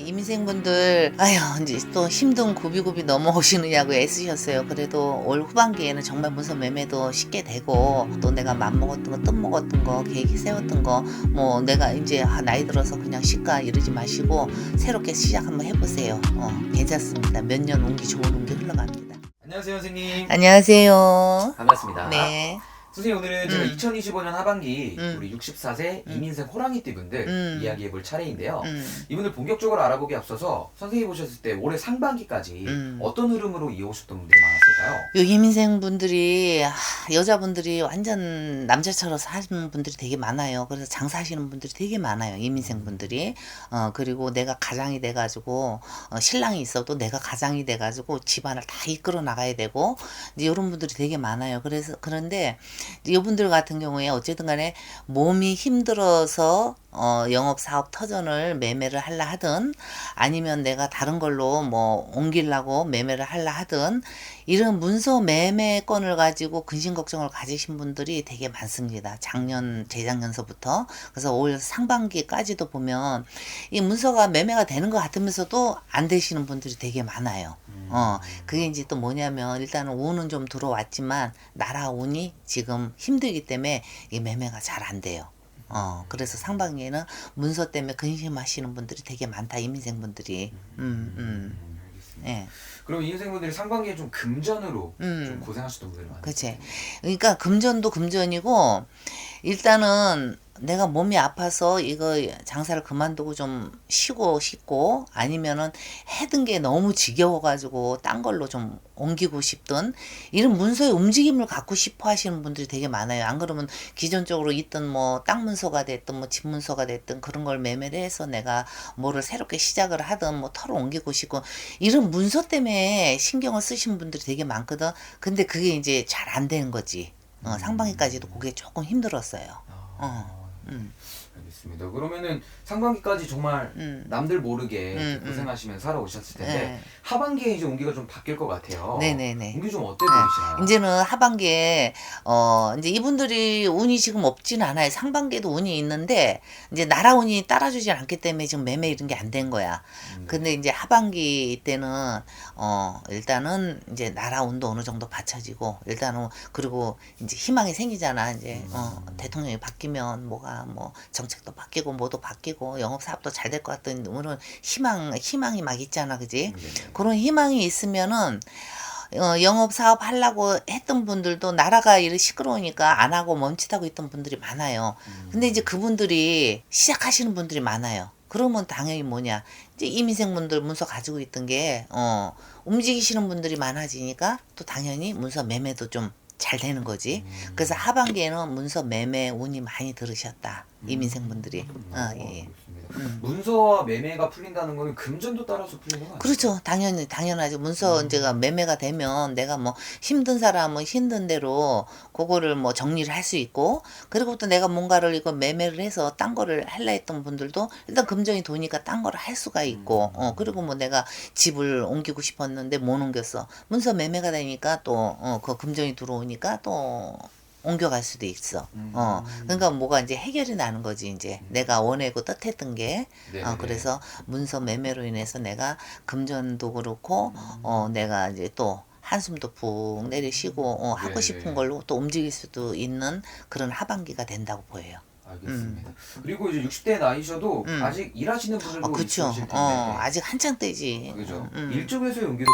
이민생분들 아휴 이제 또 힘든 고비고비 넘어오시느냐고 애쓰셨어요. 그래도 올 후반기에는 정말 문서 매매도 쉽게 되고 또 내가 맘먹었던 거, 뜻먹었던 거, 계획 세웠던 거 뭐 내가 이제 아, 나이 들어서 그냥 시가 이러지 마시고 새롭게 시작 한번 해보세요. 어, 괜찮습니다. 몇 년 운기 좋은 운기 흘러갑니다. 안녕하세요 선생님 안녕하세요. 반갑습니다 네. 선생님 오늘은 제가 음. 2025년 하반기 음. 우리 64세 음. 이민생 호랑이 띠 분들 음. 이야기해볼 차례인데요 음. 이분들 본격적으로 알아보기 앞서서 선생님이 보셨을 때 올해 상반기까지 음. 어떤 흐름으로 이어오셨던 분들이 많았 을까요? 요 이민생 분들이 아, 여자분들이 완전 남자처럼 사는 분들이 되게 많아요. 그래서 장사하시는 분들이 되게 많아요. 이민생 분들이. 어 그리고 내가 가장이 돼가지고 어, 신랑이 있어도 내가 가장이 돼가지고 집안을 다 이끌어 나가야 되고 이제 이런 분들이 되게 많아요. 그래서 그런데 이분들 같은 경우에 어쨌든간에 몸이 힘들어서 어, 영업 사업 터전을 매매를 하려 하든 아니면 내가 다른 걸로 뭐 옮기려고 매매를 하려 하든 이런 문서 매매 건을 가지고 근심 걱정을 가지신 분들이 되게 많습니다. 작년 재작년서부터 그래서 올 상반기까지도 보면 이 문서가 매매가 되는 것 같으면서도 안 되시는 분들이 되게 많아요. 어, 그게 이제 또 뭐냐면 일단은 운은 좀 들어왔지만 운이 지금 힘들기 때문에 이 매매가 잘 안 돼요. 어, 그래서 상반기에는 문서 때문에 근심하시는 분들이 되게 많다, 이민생 분들이. 음, 음, 알겠습니다. 예. 그럼 이민생분들이 상반기에 좀 금전으로 음. 좀 고생하셨던 분들이 많아요 그치. 그러니까 금전도 금전이고, 일단은 내가 몸이 아파서 이거 장사를 그만두고 좀 쉬고 싶고, 아니면은 해든 게 너무 지겨워가지고 딴 걸로 좀 옮기고 싶든, 이런 문서의 움직임을 갖고 싶어 하시는 분들이 되게 많아요. 안 그러면 기존적으로 있던 뭐 땅 문서가 됐든 뭐 집 문서가 됐든 그런 걸 매매를 해서 내가 뭐를 새롭게 시작을 하든 뭐 털어 옮기고 싶고, 이런 문서 때문에 신경을 쓰신 분들이 되게 많거든. 근데 그게 이제 잘 안 되는 거지. 어, 상반기까지도 그게 조금 힘들었어요. 아, 어. 음, 알겠습니다 그러면은 상반기까지 정말 음. 남들 모르게 음, 이렇게 고생하시면서 살아오셨을 텐데 네. 하반기에 이제 운기가 좀 바뀔 것 같아요. 네네네. 운기 좀 어때 보이시나요? 이제는 하반기에 어 이제 이분들이 운이 지금 없진 않아요. 상반기에도 운이 있는데 이제 나라 운이 따라주지 않기 때문에 지금 매매 이런 게 안 된 거야. 음. 근데 이제 하반기 때는 어 일단은 이제 나라 운도 어느 정도 받쳐지고 일단은 그리고 이제 희망이 생기잖아. 이제 어 음. 대통령이 바뀌면 뭐가 뭐 정책도 바뀌고 뭐도 바뀌고 영업 사업도 잘 될 것 같은 오늘 희망 희망이 막 있잖아. 그지? 네네. 그런 희망이 있으면은 어, 영업 사업 하려고 했던 분들도 나라가 이렇게 시끄러우니까 안 하고 멈칫하고 있던 분들이 많아요. 근데 이제 그분들이 시작하시는 분들이 많아요. 그러면 당연히 뭐냐 이제 이민생 분들 문서 가지고 있던 게 어, 움직이시는 분들이 많아지니까 또 당연히 문서 매매도 좀 잘 되는 거지. 그래서 하반기에는 문서 매매 운이 많이 들으셨다 이민생 분들이. 어, 예, 예. 그렇습니다. 문서와 매매가 풀린다는 거는 금전도 따라서 풀리는 거 아니에요? 그렇죠. 당연히 당연하죠. 문서 음. 이제가 매매가 되면 내가 뭐 힘든 사람은 힘든 대로 그거를 뭐 정리를 할 수 있고 그리고 또 내가 뭔가를 이거 매매를 해서 딴 거를 할라 했던 분들도 일단 금전이 도니까 딴 거를 할 수가 있고 음. 어 그리고 뭐 내가 집을 옮기고 싶었는데 못 옮겼어. 문서 매매가 되니까 또어그 금전이 들어오니까 또 옮겨갈 수도 있어. 음. 어, 그러니까 뭐가 이제 해결이 나는 거지 이제 내가 원하고 뜻했던 게 네네네. 어, 그래서 문서 매매로 인해서 내가 금전도 그렇고 어 내가 이제 또 한숨도 푹 내리쉬고 어, 하고 네네. 싶은 걸로 또 움직일 수도 있는 그런 하반기가 된다고 보여요. 알겠습니다. 그리고 이제 60대 나이셔도 음. 아직 일하시는 분들도 어, 그쵸. 있으실 텐데. 어, 아직 한창 때지. 그죠. 음. 일적에서의 운기도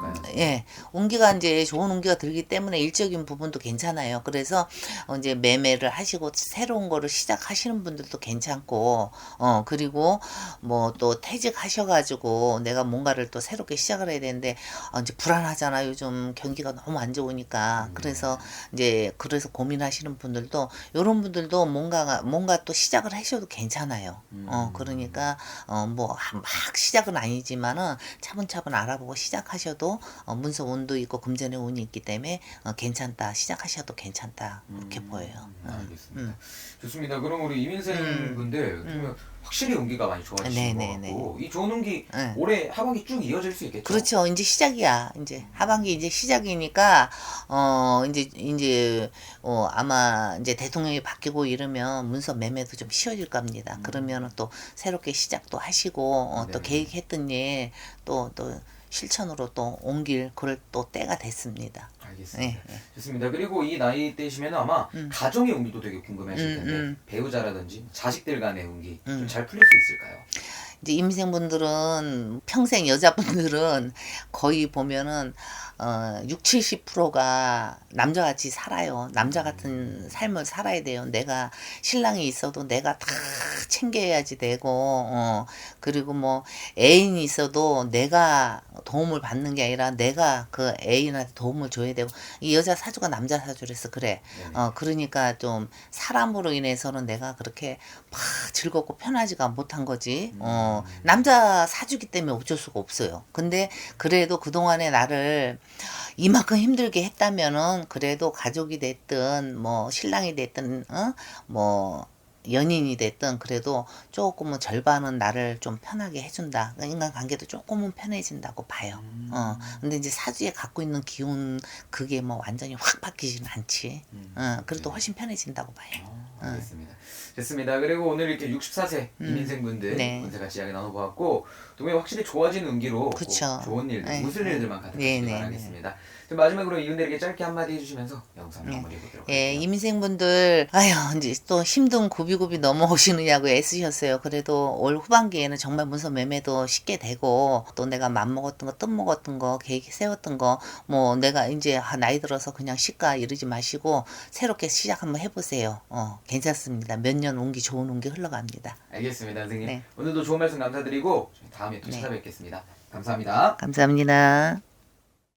괜찮을까요? 예, 운기가 이제 좋은 운기가 들기 때문에 일적인 부분도 괜찮아요. 그래서 어, 이제 매매를 하시고 새로운 거를 시작하시는 분들도 괜찮고, 어 그리고 뭐 또 퇴직하셔가지고 내가 뭔가를 또 새롭게 시작을 해야 되는데 어, 이제 불안하잖아. 요즘 경기가 너무 안 좋으니까. 그래서 이제 그래서 고민하시는 분들도 이런 분들도 뭔가 뭔가 또 시작을 하셔도 괜찮아요. 어 그러니까 어뭐 막 시작은 아니지만은 차분차분 알아보고 시작하셔도 어, 문서 운도 있고 금전의 운이 있기 때문에 어, 괜찮다 시작하셔도 괜찮다 그렇게 보여요. 음, 음, 알겠습니다. 음. 좋습니다. 그럼 우리 이민생 음. 분들 그러면 확실히 운기가 많이 좋아지신 네, 것 네, 같고 이 좋은 운기 네. 올해 하반기 쭉 이어질 수 있겠죠. 그렇죠. 이제 시작이야. 이제 하반기 이제 시작이니까 어 이제 이제 어 아마 이제 대통령이 바뀌고 이러면 문서 매매도 좀 쉬워질 겁니다. 그러면은 또 새롭게 시작도 하시고 어, 또 음. 네. 계획했던 일 또또 실천으로 또 옮길 그럴 또 때가 됐습니다. 알겠습니다. 네. 좋습니다. 그리고 이 나이 때시면 아마 음. 가정의 운기도 되게 궁금하실 음, 텐데 음. 배우자라든지 자식들 간의 운기 좀 음. 잘 풀릴 수 있을까요? 이제 임생분들은 평생 여자분들은 거의 보면은 어 6, 70%가 남자같이 살아요. 남자 같은 삶을 살아야 돼요. 내가 신랑이 있어도 내가 다 챙겨야지 되고 어 그리고 뭐 애인이 있어도 내가 도움을 받는 게 아니라 내가 그 애인한테 도움을 줘야 되고 이 여자 사주가 남자 사주라서 그래. 네네. 어 그러니까 좀 사람으로 인해서는 내가 그렇게 막 즐겁고 편하지가 못한 거지. 어 음. 남자 사주기 때문에 어쩔 수가 없어요. 근데 그래도 그 동안에 나를 이만큼 힘들게 했다면은 그래도 가족이 됐든 뭐 신랑이 됐든 어 뭐 연인이 됐든 그래도 조금은 절반은 나를 좀 편하게 해준다. 인간 관계도 조금은 편해진다고 봐요. 음. 어 근데 이제 사주에 갖고 있는 기운 그게 뭐 완전히 확 바뀌지는 않지. 음. 어 그래도 네. 훨씬 편해진다고 봐요. 아, 알겠습니다. 됐습니다. 그리고 오늘 이렇게 64세 음. 이민생 분들 네. 운세 같이 이야기 나눠보았고 동해 확실히 좋아지는 운기로. 좋은 일들, 네. 웃을 일들만 네, 네, 바라겠습니다. 그럼 마지막으로 이분들에게 짧게 한마디 해주시면서 영상 네. 마무리해 보도록 예, 할게요. 임생분들, 아휴, 이제 또 힘든 고비 고비 넘어오시느냐고 애쓰셨어요. 그래도 올 후반기에는 정말 문서 매매도 쉽게 되고, 또 내가 맘먹었던 거, 뜻먹었던 거, 계획 세웠던 거, 뭐 내가 이제 아, 나이 들어서 그냥 시가 이러지 마시고, 새롭게 시작 한번 해보세요. 어, 괜찮습니다. 몇년 운기, 좋은 운기 흘러갑니다. 알겠습니다, 선생님. 네. 오늘도 좋은 말씀 감사드리고 다음에 또 네. 찾아뵙겠습니다. 감사합니다. 감사합니다.